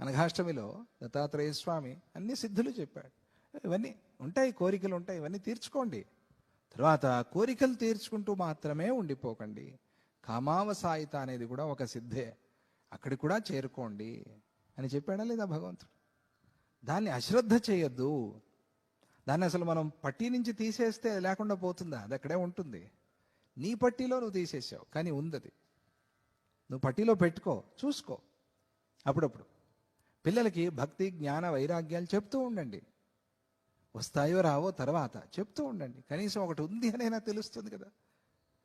అనఘాష్టమిలో దత్తాత్రేయ స్వామి అన్ని సిద్ధులు చెప్పాడు. ఇవన్నీ ఉంటాయి కోరికలు ఉంటాయి ఇవన్నీ తీర్చుకోండి. తర్వాత కోరికలు తీర్చుకుంటూ మాత్రమే ఉండిపోకండి. కామావసాయిత అనేది కూడా ఒక సిద్ధే. అక్కడికి కూడా చేరుకోండి అని చెప్పాడా లేదా భగవంతుడు? దాన్ని అశ్రద్ధ చేయొద్దు. దాన్ని అసలు మనం పట్టీ నుంచి తీసేస్తే లేకుండా పోతుందా? అది అక్కడే ఉంటుంది. నీ పట్టీలో నువ్వు తీసేసావు కానీ ఉందది. నువ్వు పట్టీలో పెట్టుకో చూసుకో. అప్పుడప్పుడు. పిల్లలకి భక్తి జ్ఞాన వైరాగ్యాలు చెప్తూ ఉండండి. వస్తాయో రావో తర్వాత చెప్తూ ఉండండి. కనీసం ఒకటి ఉంది అనైనా తెలుస్తుంది కదా.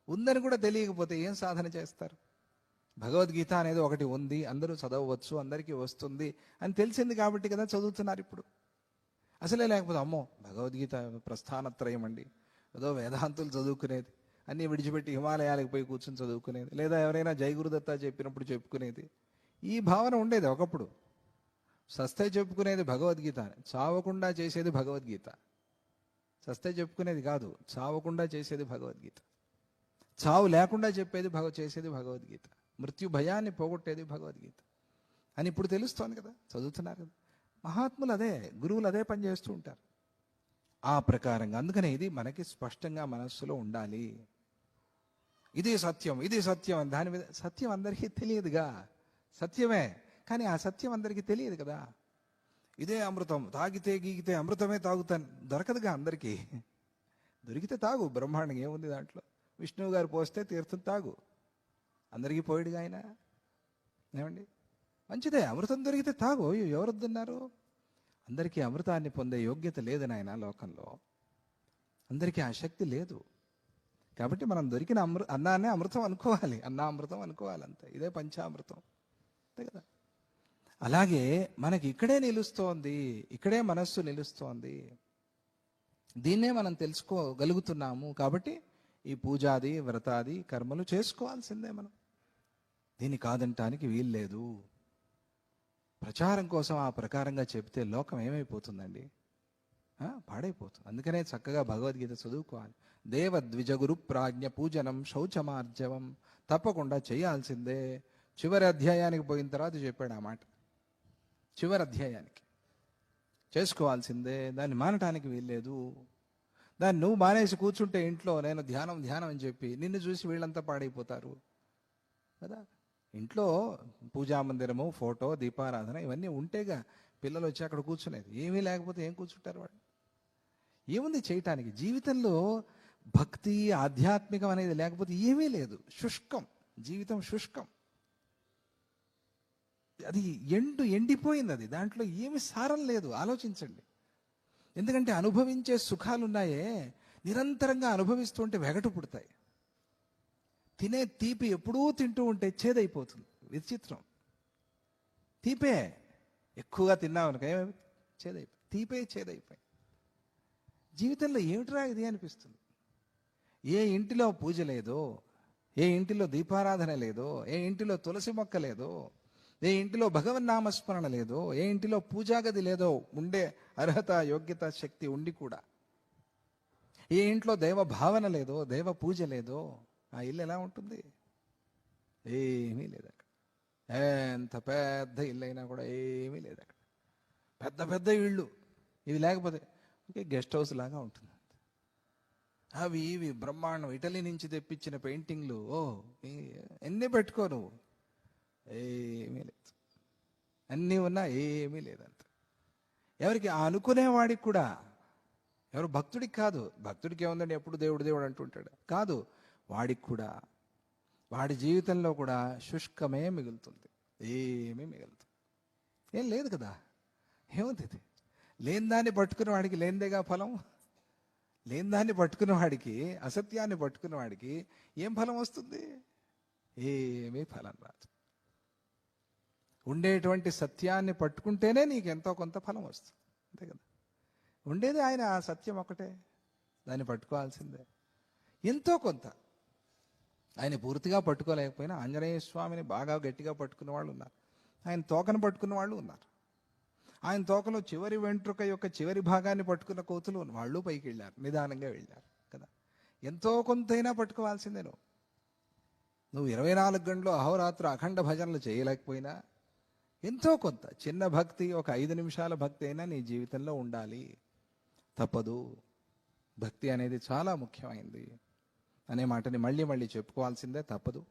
ఉందని కూడా తెలియకపోతే ఏం సాధన చేస్తారు? భగవద్గీత అనేది ఒకటి ఉంది అందరూ చదవవచ్చు అందరికీ వస్తుంది అని తెలిసింది కాబట్టి కదా చదువుతున్నారు ఇప్పుడు. అసలే లేకపోతే అమ్మో భగవద్గీత ప్రస్థానత్రయం అండి ఏదో వేదాంతులు చదువుకునేది. అన్నీ విడిచిపెట్టి హిమాలయాలకు పోయి కూర్చొని చదువుకునేది. లేదా ఎవరైనా జై గురుదత్త చెప్పినప్పుడు చెప్పుకునేది. ఈ భావన ఉండేది ఒకప్పుడు. సస్తే చెప్పుకునేది భగవద్గీత చావకుండా చేసేది భగవద్గీత. సస్తే చెప్పుకునేది కాదు చావకుండా చేసేది భగవద్గీత. చావు లేకుండా చెప్పేది భగ చేసేది భగవద్గీత. మృత్యు భయాన్ని పోగొట్టేది భగవద్గీత. అని ఇప్పుడు తెలుస్తోంది కదా చదువుతున్నారు కదా. మహాత్ములు అదే గురువులు అదే పని చేస్తూ ఉంటారు. ఆ ప్రకారంగా అందుకనే ఇది మనకి స్పష్టంగా మనస్సులో ఉండాలి. ఇది సత్యం ఇది సత్యం దాని మీద సత్యం అందరికీ తెలియదుగా. సత్యమే. కానీ ఆ సత్యం అందరికీ తెలియదు కదా. ఇదే అమృతం. తాగితే గీగితే అమృతమే తాగుతాను. దొరకదుగా అందరికీ. దొరికితే తాగు. బ్రహ్మాండం ఏముంది దాంట్లో? విష్ణువు గారు పోస్తే తీర్థం తాగు. అందరికీ పోయాడుగా ఆయన. ఏమండి? మంచిదే. అమృతం దొరికితే తాగు. అయ్యో ఎవరు అందరికీ అమృతాన్ని పొందే యోగ్యత లేదు నాయన లోకంలో. అందరికీ ఆ శక్తి లేదు. కాబట్టి మనం దొరికిన అమృ అన్నానే అమృతం అనుకోవాలి. అన్నా అమృతం అనుకోవాలి అంతే ఇదే పంచామృతం. అంతే కదా? అలాగే మనకి ఇక్కడే నిలుస్తోంది ఇక్కడే మనస్సు నిలుస్తోంది. దీన్నే మనం తెలుసుకోగలుగుతున్నాము కాబట్టి ఈ పూజాది వ్రతాది కర్మలు చేసుకోవాల్సిందే మనం. దీన్ని కాదంటానికి వీల్లేదు ప్రచారం కోసం ఆ ప్రకారంగా చెప్తే లోకం ఏమైపోతుందండి? పాడైపోతుంది. అందుకనే చక్కగా భగవద్గీత చదువుకోవాలి. దేవ ద్విజగురు ప్రాజ్ఞ పూజనం శౌచమార్జవం. తప్పకుండా చేయాల్సిందే. చివరి అధ్యాయానికి పోయిన తర్వాత చెప్పాడు ఆ మాట. చివరి అధ్యాయానికి. చేసుకోవాల్సిందే దాన్ని మానటానికి వీల్లేదు. దాన్ని నువ్వు మానేసి కూర్చుంటే ఇంట్లో నేను ధ్యానం ధ్యానం అని చెప్పి నిన్ను చూసి వీళ్ళంతా పాడైపోతారు. కదా? ఇంట్లో పూజా మందిరము ఫోటో దీపారాధన ఇవన్నీ ఉంటేగా పిల్లలు వచ్చి అక్కడ కూర్చునేది. ఏమీ లేకపోతే ఏం కూర్చుంటారు వాళ్ళు? ఏముంది చేయటానికి? జీవితంలో భక్తి ఆధ్యాత్మికం అనేది లేకపోతే ఏమీ లేదు. శుష్కం జీవితం శుష్కం. అది ఎండు ఎండిపోయింది అది. దాంట్లో ఏమి సారం లేదు. ఆలోచించండి. ఎందుకంటే అనుభవించే సుఖాలు ఉన్నాయే నిరంతరంగా అనుభవిస్తుంటే వెగటు పుడతాయి. తినే తీపి ఎప్పుడూ తింటూ ఉంటే చేదైపోతుంది. విచిత్రం. తీపే. ఎక్కువగా తిన్నావు అనుకో చేదైపోయి తీపే చేదైపోయి. జీవితంలో ఏమిట్రా ఇది అనిపిస్తుంది? ఏ ఇంటిలో పూజ లేదో ఏ ఇంటిలో దీపారాధన లేదో ఏ ఇంటిలో తులసి మొక్క లేదో ఏ ఇంటిలో భగవన్నామస్మరణ లేదో ఏ ఇంటిలో పూజాగది లేదో ఉండే అర్హత యోగ్యత శక్తి ఉండి కూడా. ఏ ఇంట్లో దైవ భావన లేదో దైవ పూజ లేదో ఆ ఇల్లు ఎలా ఉంటుంది? ఏమీ లేదు అక్కడ. ఎంత పెద్ద ఇల్లు అయినా కూడా ఏమీ లేదు అక్కడ. పెద్ద పెద్ద ఇళ్ళు. ఇవి లేకపోతే ఓకే గెస్ట్ హౌస్ లాగా ఉంటుంది. అవి ఇవి బ్రహ్మాండం ఇటలీ నుంచి తెప్పించిన పెయింటింగ్లు ఓ ఎన్ని పెట్టుకో నువ్వు? ఏమీ లేదు. అన్నీ ఉన్నా ఏమీ లేదంత ఎవరికి ఆ అనుకునేవాడికి కూడా ఎవరు భక్తుడికి కాదు. భక్తుడికి ఏముందండి? ఎప్పుడు దేవుడు దేవుడు అంటుంటాడు కాదు వాడికి కూడా వాడి జీవితంలో కూడా శుష్కమే మిగులుతుంది. ఏమీ మిగులుతుంది ఏం లేదు కదా? ఏముంది ఇది? లేని దాన్ని పట్టుకున్న వాడికి లేనిదేగా ఫలం? లేని దాన్ని పట్టుకున్న వాడికి అసత్యాన్ని పట్టుకున్న వాడికి ఏం ఫలం వస్తుంది? ఏమీ ఫలం రాదు. ఉండేటువంటి సత్యాన్ని పట్టుకుంటేనే నీకు ఎంతో కొంత ఫలం వస్తుంది. అంతే కదా? ఉండేది ఆయన ఆ సత్యం ఒకటే. దాన్ని పట్టుకోవాల్సిందే. ఎంతో కొంత. ఆయన పూర్తిగా పట్టుకోలేకపోయినా ఆంజనేయ స్వామిని బాగా గట్టిగా పట్టుకున్న వాళ్ళు ఉన్నారు. ఆయన తోకను పట్టుకున్న వాళ్ళు ఉన్నారు. ఆయన తోకలో చివరి వెంట్రుక యొక్క చివరి భాగాన్ని పట్టుకున్న కోతులు వాళ్ళు పైకి వెళ్ళారు. నిదానంగా వెళ్ళారు. కదా? ఎంతో కొంతైనా పట్టుకోవాల్సిందే నువ్వు. నువ్వు ఇరవై నాలుగు గంటలు అహోరాత్రు అఖండ భజనలు చేయలేకపోయినా ఎంతో కొంత. చిన్న భక్తి ఒక ఐదు నిమిషాల భక్తి అయినా నీ జీవితంలో ఉండాలి. తప్పదు. భక్తి అనేది చాలా ముఖ్యమైంది. అనే మాటని మళ్ళీ మళ్ళీ చెప్పుకోవాల్సిందే తప్పదు.